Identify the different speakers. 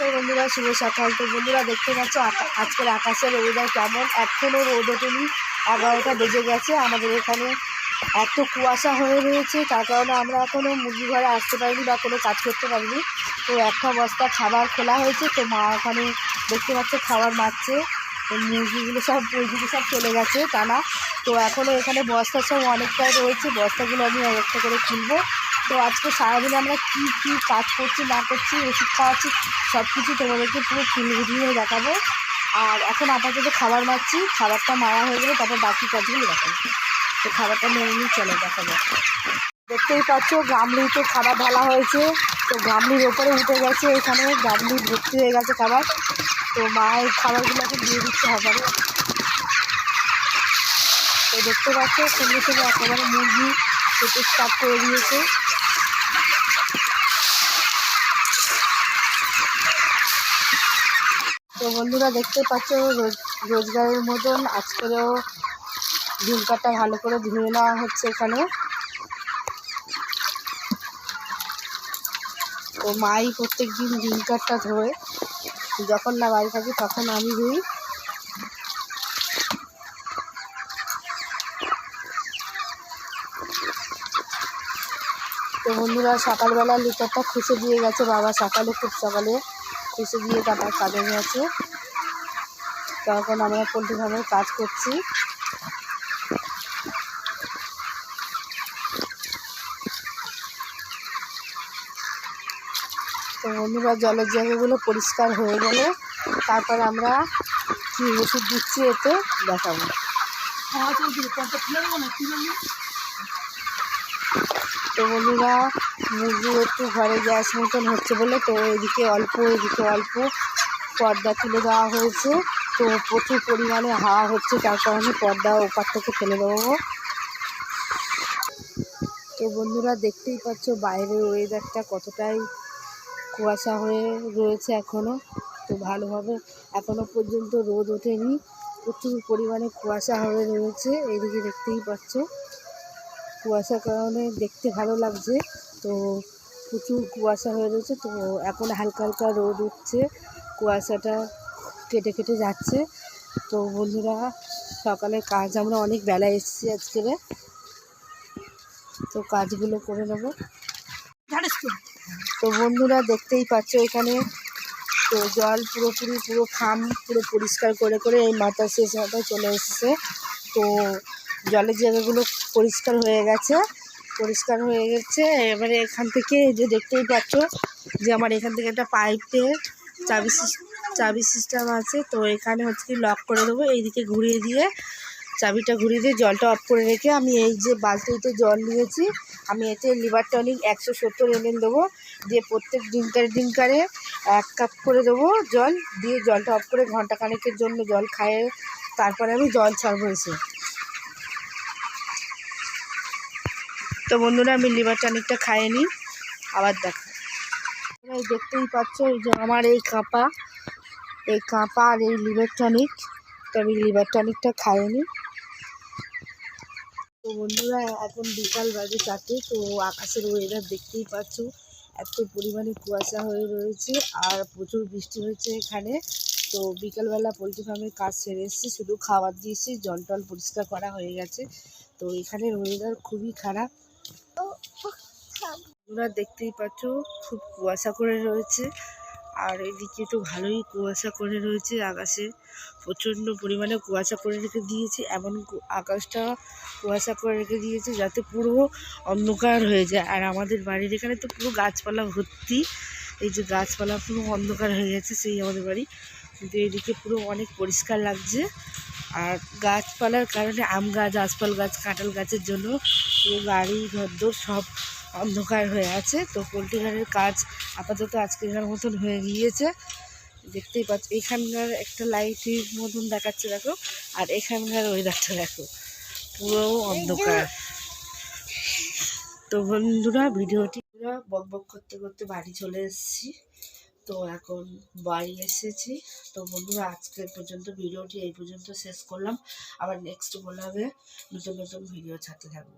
Speaker 1: নমস্কার বন্ধুরা, শুভ সকাল। তো বন্ধুরা, দেখতে পাচ্ছ আজকের আকাশের ওয়েদার কেমন? এখনও রোদ ওঠেনি, এগারোটা বেজে গেছে। আমাদের এখানে এত কুয়াশা হয়ে রয়েছে, তার কারণে আমরা এখনও মুরগি ঘরে আসতে পারিনি বা কোনো কাজ করতে পারিনি। তো একটা বস্তা খাবার খোলা হয়েছে, তো মা ওখানে দেখতে পাচ্ছ খাবার মারছে। তো মুরগিগুলো সব মুরগিগুলো সব চলে গেছে টানা তো এখনও এখানে বস্তা সব অনেকটাই রয়েছে, বস্তাগুলো আমি একটা করে খুলবো। তো আজকে সারাদিন আমরা কী কী কাজ করছি, না করছি, ওষুধ খাওয়াচ্ছি সব কিছু তোমাদেরকে পুরো ফুল ভিডিও দেখাবো। আর এখন আপাতত খাবার মারছি, খাবারটা মারা হয়ে গেলে তারপর বাকি কাজগুলো দেখাবো। তো খাবারটা মেরে নিয়ে চলে, দেখাবো। দেখতেই পাচ্ছ, গামলিতে খাবার ঢালা হয়েছে। তো গামলির ওপরে উঠে গেছে এখানে, গামলি ভর্তি হয়ে গেছে খাবার। তো মা এই খাবারগুলো এখন দিয়ে দিচ্ছে খাবারে তো দেখতে পাচ্ছ, সঙ্গে সঙ্গে একেবারে মুরগি কেটে স্টার্ট করে দিয়েছে। তো বন্ধুরা দেখতে পাচ্ছ, রোজ, রোজগারের মতন আজকেরও ডিম কাঠটা ভালো করে ধুয়ে নেওয়া হচ্ছে এখানে। তো মাই প্রত্যেক দিন ডিম কাঠটা ধোয়। যখন না বাড়ি থাকি তখন আমি ধুই। তো বন্ধুরা সকালবেলা লিটারটা খুঁজে দিয়ে গেছে বাবা, সকালে, খুব সকালে। খুঁজে দিয়ে তারপর কাজে গেছে তো এখন আমরা পোলট্রি ফার্মের কাজ করছি। তো বন্ধুরা জলের জায়গাগুলো পরিষ্কার হয়ে গেলে তারপর আমরা কী ওষুধ দিচ্ছি এতে দেখাবো। তো বন্ধুরা মুরগি একটু ঘরে গ্যাস মতন হচ্ছে বলে তো এদিকে অল্প এদিকে অল্প পর্দা তুলে দেওয়া হয়েছে। তো প্রচুর পরিমাণে হাওয়া হচ্ছে, তার কারণে পর্দা ওপার থেকে ফেলে দেবো। তো বন্ধুরা দেখতেই পাচ্ছ বাইরের ওয়েদারটা কতটাই কুয়াশা হয়ে রয়েছে এখনও তো ভালোভাবে এখনও পর্যন্ত রোদ ওঠেনি। প্রচুর পরিমাণে কুয়াশা হয়ে রয়েছে এইদিকে দেখতেই পাচ্ছ। কুয়াশার কারণে দেখতে ভালো লাগছে। তো প্রচুর কুয়াশা হয়ে রয়েছে, তো এখন হালকা হালকা রোদ উঠছে, কুয়াশাটা কেটে কেটে যাচ্ছে। তো বন্ধুরা সকালে কাজ আমরা অনেক বেলা এসেছি আজকে তো কাজগুলো করে নেব। তো বন্ধুরা, দেখতেই পাচ্ছ এখানে, তো জল পুরোপুরি, পুরো খাম পুরো পরিষ্কার করে করে এই মাথা শেষ মাথায় চলে এসেছে। তো জলের জায়গাগুলো পরিষ্কার হয়ে গেছে। পরিষ্কার হয়ে গেছে। এবারে এখান থেকে যে দেখতেই পাচ্ছ যে আমার এখান থেকে একটা পাইপের চাবি চাবি সিস্টেম আছে। তো এখানে হচ্ছে কি লক করে দেবো, এইদিকে ঘুরিয়ে দিয়ে চাবিটা ঘুরিয়ে দিয়ে জলটা অফ করে রেখে আমি এই যে বালতিতে জল নিয়েছি। আমি এতে লিভার টনিক একশো সত্তর এমএল দেবো। দিয়ে প্রত্যেক ডিঙ্কারে ডিঙ্কারে এক কাপ করে দেবো জল। দিয়ে জলটা অফ করে ঘণ্টা খানেকের জন্য জল খাইয়ে তারপরে আমি জল ছাড়বো এসে। তো বন্ধুরা, আমি লিভার টনিকটা খাইয়ে আবার দেখো। দেখতেই পাচ্ছ যে আমার এই কাঁপা এই কাঁপা আর এই লিভার টনিক, তো আমি লিভার টনিকটা খাইয়ে তো বন্ধুরা, এখন বিকাল বাজে চারটে, তো আকাশের ওয়েদার দেখতেই পাচ্ছ, এত পরিমাণে কুয়াশা হয়ে রয়েছে আর প্রচুর বৃষ্টি হয়েছে এখানে। তো বিকালবেলা পোলট্রি ফার্মের কাজ সেরে এসেছি, শুধু খাবার দিয়েছি, জল টল পরিষ্কার করা হয়ে গেছে। তো এখানের ওয়েদার খুবই খারাপ। তোমরা দেখতেই পাচ্ছ, খুব কুয়াশা করে রয়েছে। আর এদিকে তো ভালোই কুয়াশা করে রয়েছে আকাশে। প্রচণ্ড পরিমাণে কুয়াশা করে রেখে দিয়েছে, এমন আকাশটা কুয়াশা করে রেখে দিয়েছে যাতে পুরো অন্ধকার হয়ে যায়। আর আমাদের বাড়ির এখানে তো পুরো গাছপালা ভর্তি। এই যে গাছপালা পুরো অন্ধকার হয়ে গেছে, সেই আমাদের বাড়ি। কিন্তু এদিকে পুরো অনেক পরিষ্কার লাগছে। আর গাছপালার কারণে আম গাছ আশফল গাছ, কাঁঠাল গাছের জন্য গাড়ি, ঘরদোর সব অন্ধকার হয়ে আছে। তো পোলট্রি ঘরের কাজ আপাতত আজকের মতন হয়ে গিয়েছে। দেখতেই পাচ্ছ, এখানকার একটা লাইটের মতন দেখাচ্ছে, দেখো। আর এখানকার ওয়েদারটা দেখো, পুরো অন্ধকার। তো বন্ধুরা, ভিডিওটি পুরো বক বক করতে করতে বাড়ি চলে এসেছি। তো এখন বাড়ি এসেছি। তো বন্ধুরা, আজকে পর্যন্ত ভিডিওটি এই পর্যন্ত শেষ করলাম। আবার নেক্সট বলা হবে, নতুন নতুন ভিডিও ছাড়তে থাকব।